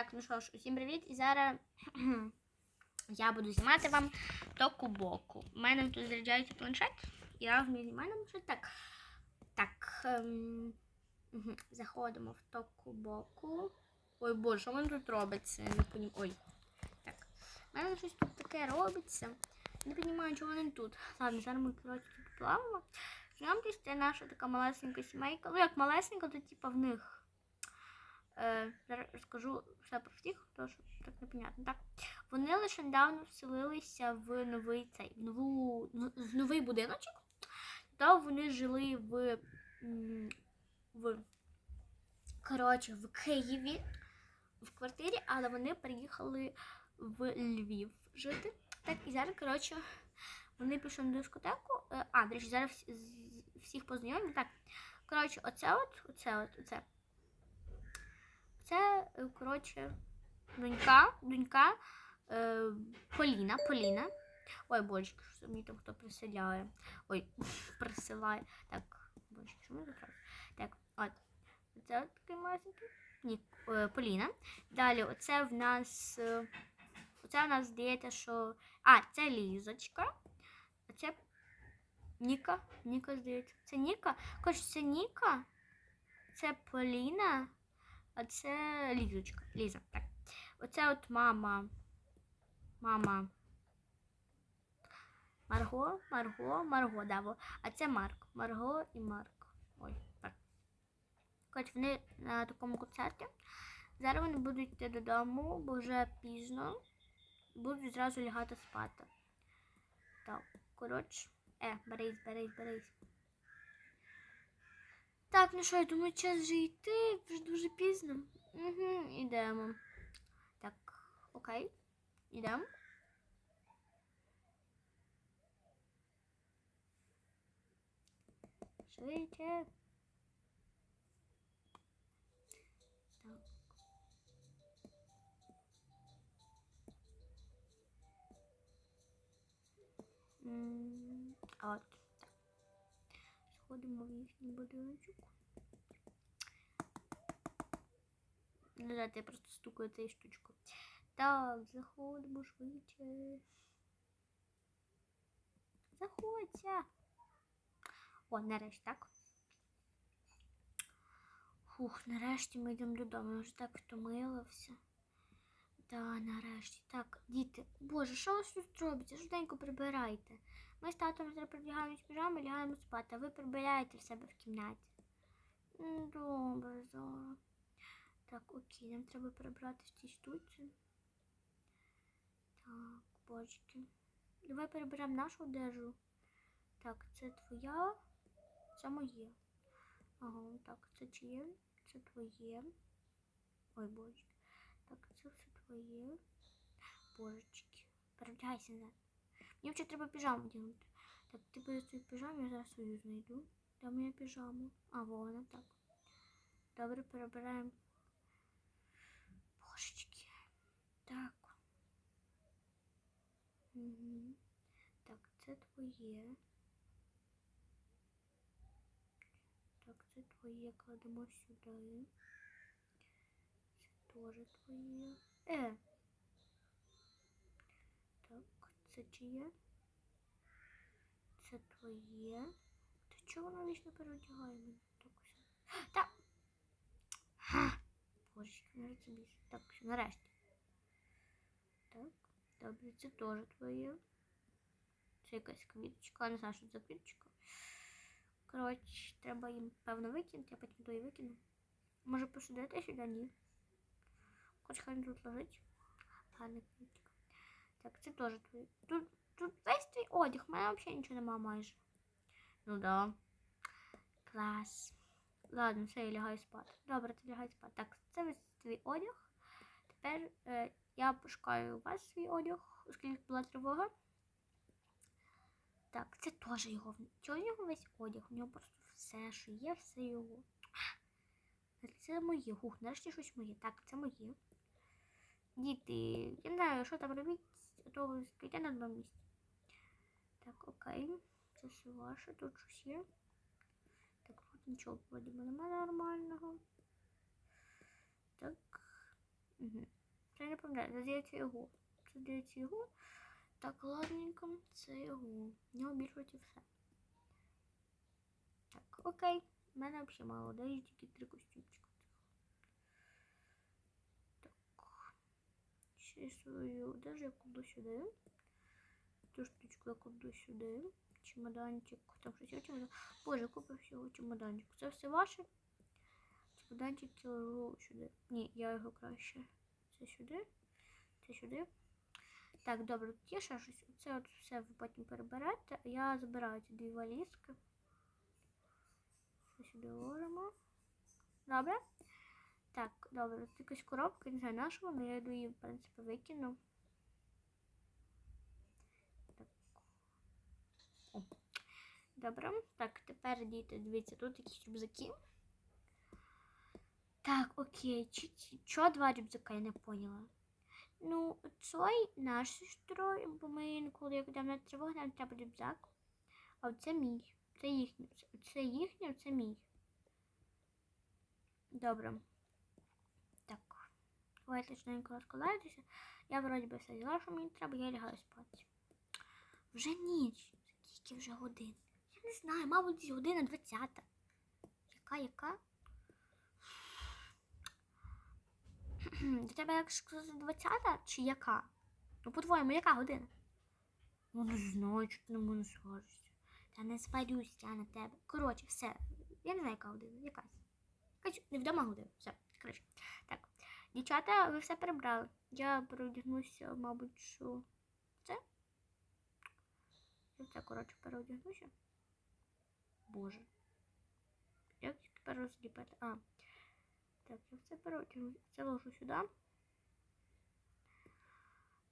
Так, ну що ж, усім привіт. І зараз я буду знімати вам току-боку. У мене тут заряджається планшет. Я вмію знімати планшет. Так. Так. Ем... Заходимо в току-боку. Ой, боже, що воно тут робиться? Я Не понім... Ой. Так. У мене щось тут таке робиться. Не розумію, чого вони тут. Ладно, зараз ми, коротше, тут плаваємо. Знайомтесь, це наша така малесенька сімейка. Ну, як малесенька, то типа в них. Е, розкажу все про всіх, тому що так непонятно. Так. Вони лише недавно вселилися в новий цей, в нову, в новий будиночок. Та вони жили в, в, коротше, в Києві в квартирі, але вони приїхали в Львів жити. Так, і зараз, коротше, вони пішли на дискотеку. Е, А, до речі, зараз всіх познайомлю. Так, коротше, оце от, оце от, оце. Це, е, коротше, донька, донька е, Поліна, Поліна. Ой, божечки, що мені там хто присиляє. Ой, присилає. Так, боже, чому тут так? От. Це такий маленький. Ні, е, Поліна. Далі, оце в нас. е, Оце в нас здається, що. А, це Лізочка. А це Ніка. Ніка, здається. Це Ніка. Коротше, це Ніка. Це Поліна. А це Лізочка. Ліза. Так. Оце от мама. Мама. Марго, Марго, Марго, да. А це Марк. Марго і Марк. Ой, так. Коротше, вони на такому концерті. Зараз вони будуть йти додому, бо вже пізно. Будуть зразу лягати спати. Так, коротше. Е, берись, берись, берись. Так, ну що, я думаю, час вже йти, вже дуже пізно. Угу, ідемо. Так, окей. Ідемо. Швидше. Так. От. В їхній будиночок. Ну, да, я просто стукаю цією штучкою. Так, заходимо швидше. Заходься. О, нарешті, так. Фух, нарешті ми йдемо додому. Я вже так втомилася. Да, нарешті. Так, діти, боже, що ви тут робите? Швиденько прибирайте. Ми з татом зараз прибігаємо з піжами, лягаємо спати, а ви прибираєте в себе в кімнаті. Добре, зараз. Так, окей, нам треба прибрати в цій штуці. Так, бочки. Давай переберемо нашу одежу. Так, це твоя, це моє. Ага, так, це чиє? Це твоє. Ой, бочки. Так, це все твоє. Божечки. Перевдягайся назад. Мені вже треба піжаму вдягнути. Так, ти будеш свою піжаму, я зараз свою знайду. Де моя піжама? А, вона так. Добре, перебираємо. Божечки. Так. Угу. Так, це твоє. Так, це твоє кладемо сюди. Це теж твоє. Е. Так, це чиє? Це твоє. Та чого воно вічно переодягає мене? Так все. Та. Ха! Боже, не розумієш. Так, все, нарешті. Так, добре, це теж твоє. Це якась квіточка, не знаю, що це за квіточка. Коротше, треба їм певно викинути, я потім то і викину. Може посадити сюди? Ні. Хоч хай тут лежить. Гарна квітка. Так, це теж твоє. Тут, тут весь твій одяг, у мене взагалі нічого немає майже. Ну да. Клас. Ладно, все, я лягаю спати. Добре, ти лягай спати. Так, це весь твій одяг. Тепер е, я пошукаю у вас свій одяг, оскільки була тривога. Так, це теж його. Чого у нього весь одяг? У нього просто все, що є, все його. Це моє. Гух, нарешті щось моє. Так, це моє. Діти, я не знаю, що там робіть, а то ви спите на одному місці. Так, окей. Це все ваше, тут щось є. Так, тут нічого вроді немає нормального. Так. Угу. пам'ятаю, це здається його. Це здається його. Так, ладненько, це його. В нього все. Так, окей. У мене взагалі мало, да, і тільки три костюмчика. Так. Ще свою, даже я кладу сюди. Цю штучку я кладу сюди. Чемоданчик. Там щось є чемодан. Боже, купа всього чемоданчик. Це все ваше? Чемоданчик кладу сюди. Ні, я його краще. Це сюди. Це сюди. Так, добре, тут є ще щось. Це от все ви потім переберете. Я забираю ці дві валізки. Це сюди ложимо. Добре? Так, добре, тут якась коробка, не знаю на що вона, я її, в принципі, викину. Так. Добре. Так, тепер діти, дивіться, тут якісь рюкзаки. Так, окей. Чи, чого два рюкзака, я не поняла. Ну, цей наш сестрою, бо ми інколи, як йдемо на тривогу, нам треба рюкзак. А це мій. Це їхній. Це- їхній, це мій. Добре. Давайте швиденько. Я вроді би все взяла, що мені треба, я лягаю спати. Вже ніч. Скільки вже годин? Я не знаю, мабуть, десь година 20. Яка, яка? До тебе як 20 чи яка? Ну, по-твоєму, яка година? Ну, не знаю, що ти на мене скажешся. Та не сварюсь я на тебе. Коротше, все. Я не знаю, яка година, якась. Якась невдома година. Все, коротше. Так. Дівчата, ви все перебрали. Я переодягнуся, мабуть, що це? Я це, коротше, переодягнуся. Боже. Як тепер розліпити? А. Так, я все переодягнуся. Це ложу сюди.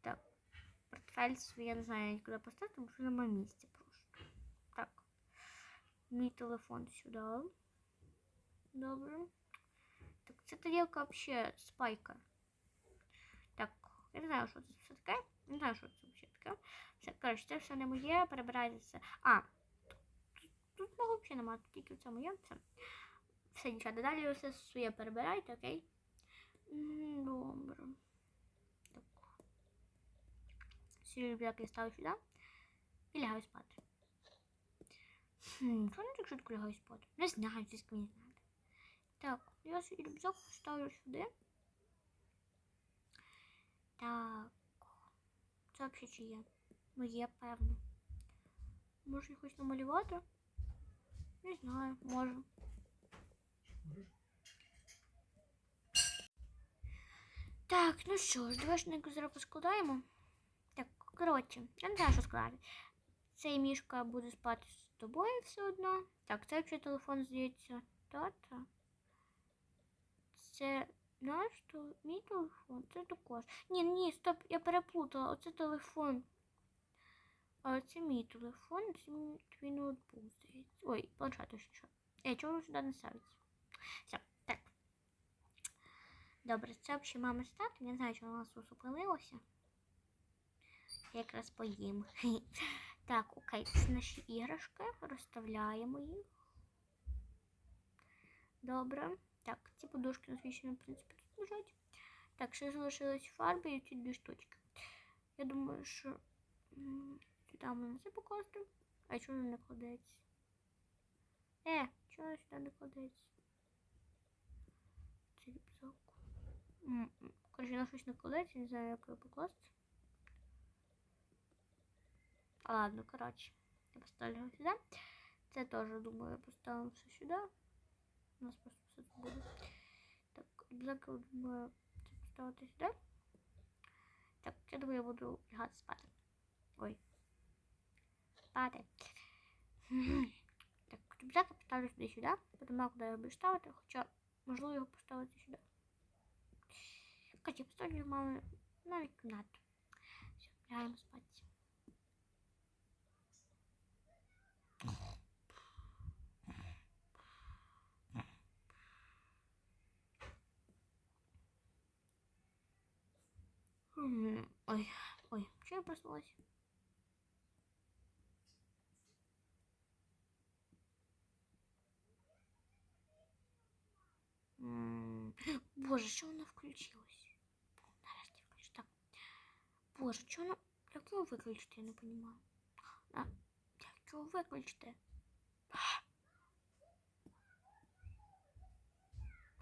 Так. Портфель свій, я не знаю, куди поставити, тому що немає місця просто. Так. Мій телефон сюди. Добре. Це тарілка взагалі спайка. Так, я не знаю, що це все таке. Не знаю, що це взагалі таке. Все, коротше, це все не моє, перебирайте. А, тут, тут мого взагалі немає, тут тільки це моє. Все. Дівчата, далі ви все своє перебирайте, окей? Добре. Так. Всі рюкзаки ставлю сюди. І лягаю спати. Хм, чого не так швидко лягаю спати? Не знаю, звідки мені знати. Так, я свій рюкзак ставлю сюди. Так. Це взагалі чи є? Ну є, певно. Може якось намалювати? Не знаю, можу. Так, ну що ж, давай швидко зараз поскладаємо. Так, коротше, я не знаю, що складати. Цей мішка буде спати з тобою все одно. Так, це взагалі телефон, здається, тата. Це наш то мій телефон, це також. Ні, ні, стоп, я переплутала. Оце телефон. А це мій телефон, це мій твій ноутбук. Ой, планшет точніше. Е, чого сюди не ставиться? Все, так. Добре, це взагалі мама татом. Я не знаю, чого у нас усупинилося. Я якраз поїм. Так, окей, це наші іграшки. Розставляємо їх. Добре. Так, ці подушки на свічні, в принципі, тут лежать. Так, ще залишились фарби і ці дві штучки. Я думаю, що м, сюди можна це покласти. А чому воно не кладеться? Е, чого воно сюди не кладеться? Це рюкзак. М, м, Коротше, на щось не кладеться, не знаю, як його покласти. А ладно, коротше, я поставлю його сюди. Це теж, думаю, поставимо все сюди. У нас просто все тут. Так, я думаю, це поставити сюди. Так, я думаю, я буду лягати спати. Ой. Спати. Так, рюкзак я поставлю сюди сюди. Потім куди я буду ставити, хоча можливо його поставити сюди. Короче, поставлю мами навіть кімнату. Все, лягаємо спати. Ой, ой, что я проснулась? М, Боже, що воно включилось? Нарешті включилось. Боже, чого воно... Як його виключити, я не розумію. А, як його виключити?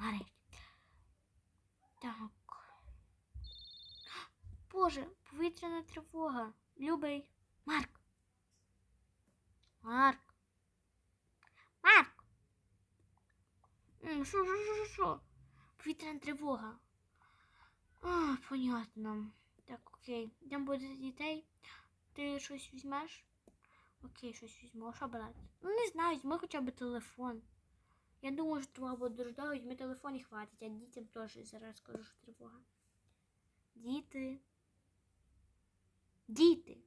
Нарешті. Повітряна тривога. Любий. Марк. Марк. Марк. Що, що, що, що? Повітряна тривога. А, понятно. Так, окей. Йдемо буде дітей. Ти щось візьмеш? Окей, щось візьму. Що брати? Ну не знаю, візьми хоча б телефон. Я думаю, що тривога буде дождаю, візьми телефон і хватить, а дітям теж зараз скажу, що тривога. Діти. Діти.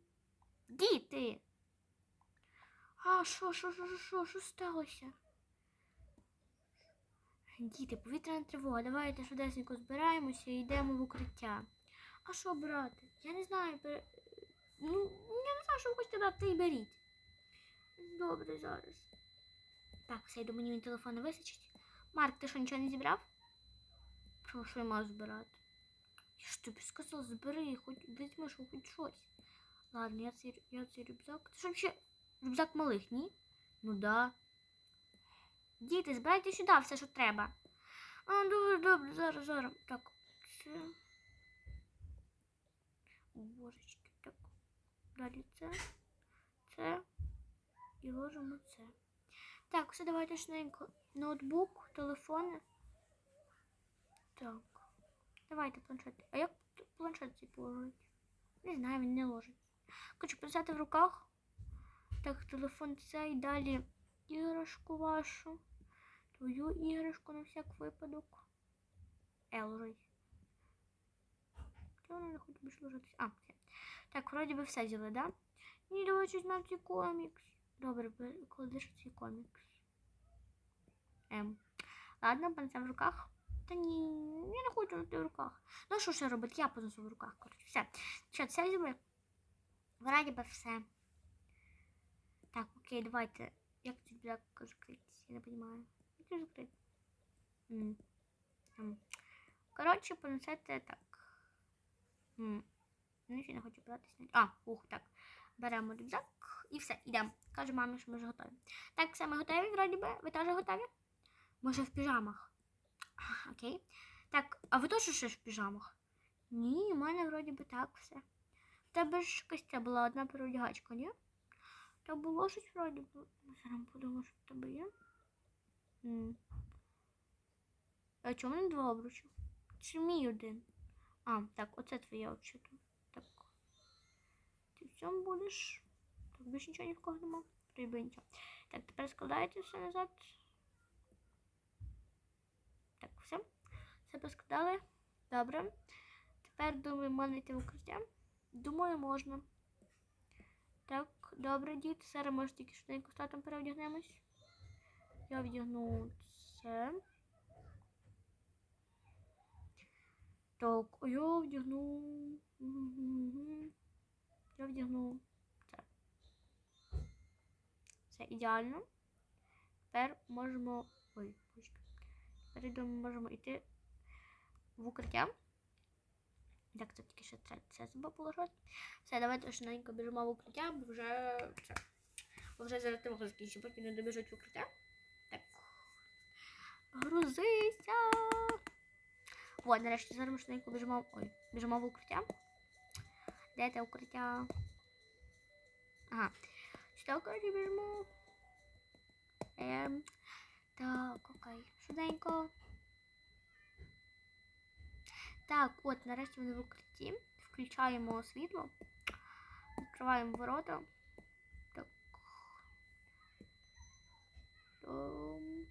Діти. А, що, що, що, що, що, що сталося? Діти, повітряна тривога. Давайте швидесенько збираємося і йдемо в укриття. А що брати? Я не знаю. бе- Ну, я не знаю, що ви хочете брати, і беріть. Добре, зараз. Так, все, йду, мені він телефон не височить. Марк, ти що нічого не зібрав? Що, що я маю збирати? Я ж тобі сказав, збери, хоч візьми, що хоч щось. Ладно, я цей, я цей рюкзак. Це ж вообще рюкзак малих, ні? Ну да. Діти, збирайте сюди все, що треба. А, добре, добре, зараз, зараз. Так, це. Божечки, так. Далі це. Це. І ложимо це. Так, все, давайте швиденько. Ноутбук, телефони. Так. Давайте планшет. А як планшет цей положить? Не знаю, він не ложить. Хочу писати в руках. Так, телефон цей, далі іграшку вашу. Твою іграшку на всяк випадок. Е, ложить. Чого вона не хоче більше ложитися? А, все. Так, вроді би все взяли, да? Ні, давай візьмемо цей комікс. Добре, кладеш цей комікс. Ем. Ладно, понесемо в руках. Та ні, хочу в руках. Ну що ще робити? Я понесу в руках. Коротше, все. Що, це взяли? Вроді би все. Так, окей, давайте. Як тут бляк закритися? Я не розумію. Як тут закрити? Коротше, понесете так. М. Ну, ще не хочу братися. А, ух, так. Беремо рюкзак і все, йдемо. Каже мамі, що ми вже готові. Так, все, ми готові, вроді би. Ви теж готові? Може, в піжамах. Окей. Так, а ви теж ще в піжамах? Ні, у мене вроді би так все. В тебе ж костя була одна переодягачка, ні? Та було щось вроді би. Зараз подумаю, що в тебе є. М. А чому не два обручі? Чи мій один? А, так, оце твоє взагалі. Так. Ти в цьому будеш. Так, більше нічого ні в кого нема. Риби нічого. Так, тепер складаєте все назад. Так, все. Все поскладали. Добре. Тепер думаю, в укриття. Думаю, можна. Так, добре, діти. Зараз може тільки швиденько з татом переодягнемось. Я вдягну це. Так, а я вдягну. Я вдягну це. Все ідеально. Тепер можемо. Ой. Тепер йдемо, можемо йти в укриття. Так, це тільки ще треба це себе положити. Все, давайте швиденько біжимо в укриття, бо вже це. Бо вже зараз тривога закінчить, поки не добіжуть в укриття. Так. Грузися. От, нарешті зараз ми швиденько біжимо. Ой, біжимо в укриття. Де те укриття? Ага. Що, коротше, біжимо? Ем. Так, окей. Швиденько. Так, от, нарешті ми в укритті. Включаємо світло. Відкриваємо ворота. Так. Ем,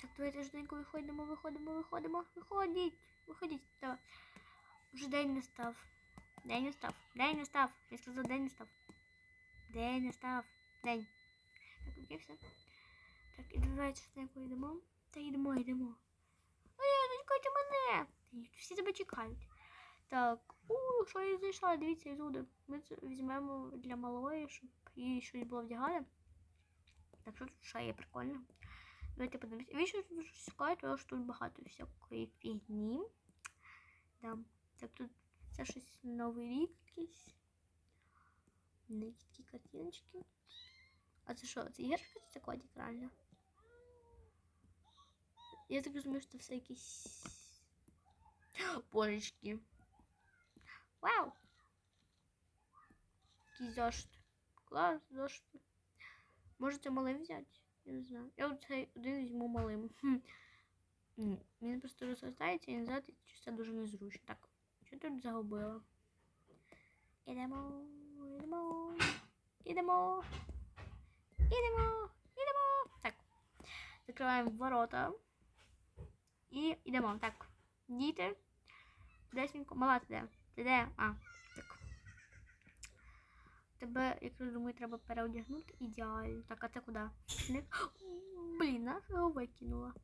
Так, давайте швиденько виходимо, виходимо, виходимо. Виходіть, виходіть. Давай. Вже день не став. День не став. День не став. Я сказав, день не став. День не став. День. Так, окей, все. Так, і давайте швиденько йдемо. Та йдемо, йдемо. Ой, не мене. Всі тебе чекають. Так, у, що я знайшла, дивіться, і туди. Ми це візьмемо для малої, щоб їй щось було вдягати. Так, що тут ще є прикольно. Давайте подивимося. Тут щось шукаєте, тому що тут багато всякої фігні. Да. Так, тут Це щось новий рік якийсь. Не такі картиночки. А це що? Це іграшка чи це кодік реально? Я так розумію, що це все якісь божечки. Вау! Якийсь зошит. Клас, зошит. Можете малим взяти? Я не знаю. Я оцей один візьму малим. Хм. Він просто розростається і назад, і це дуже незручно. Так, що тут загубила? Ідемо, ідемо, ідемо, ідемо, ідемо. Так. Закриваємо ворота. І йдемо. Так. Діти. Десенько. Мала ти де? Ти де? А, так. Тебе, як я думаю, треба переодягнути ідеально. Так, а це куди? Не... Блін, нас його викинула.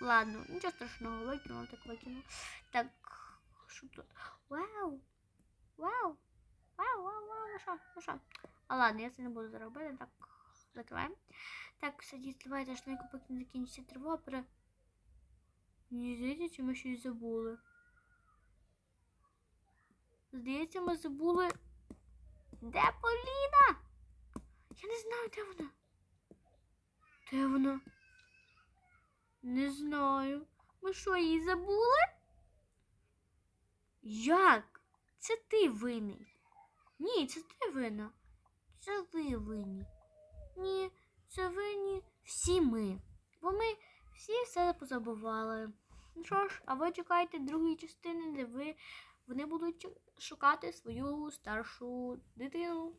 Ладно, нічого страшного, викинула, так викинула. Так, що тут? Вау! Вау! Вау, вау, вау, ну що, ну що? А ладно, я це не буду заробити, так, закриваємо. Так, садіть, давайте швидко, поки не закінчиться тривога, пере... Мені здається, чи ми щось забули. Здається, ми забули. Де Поліна? Я не знаю, де вона. Де вона? Не знаю. Ми що, її забули? Як? Це ти винний. Ні, це ти винна. Це ви винні. Ні, це винні всі ми. Бо ми всі все позабували. Ну що ж, а ви чекайте другої частини, де ви вони будуть шукати свою старшу дитину.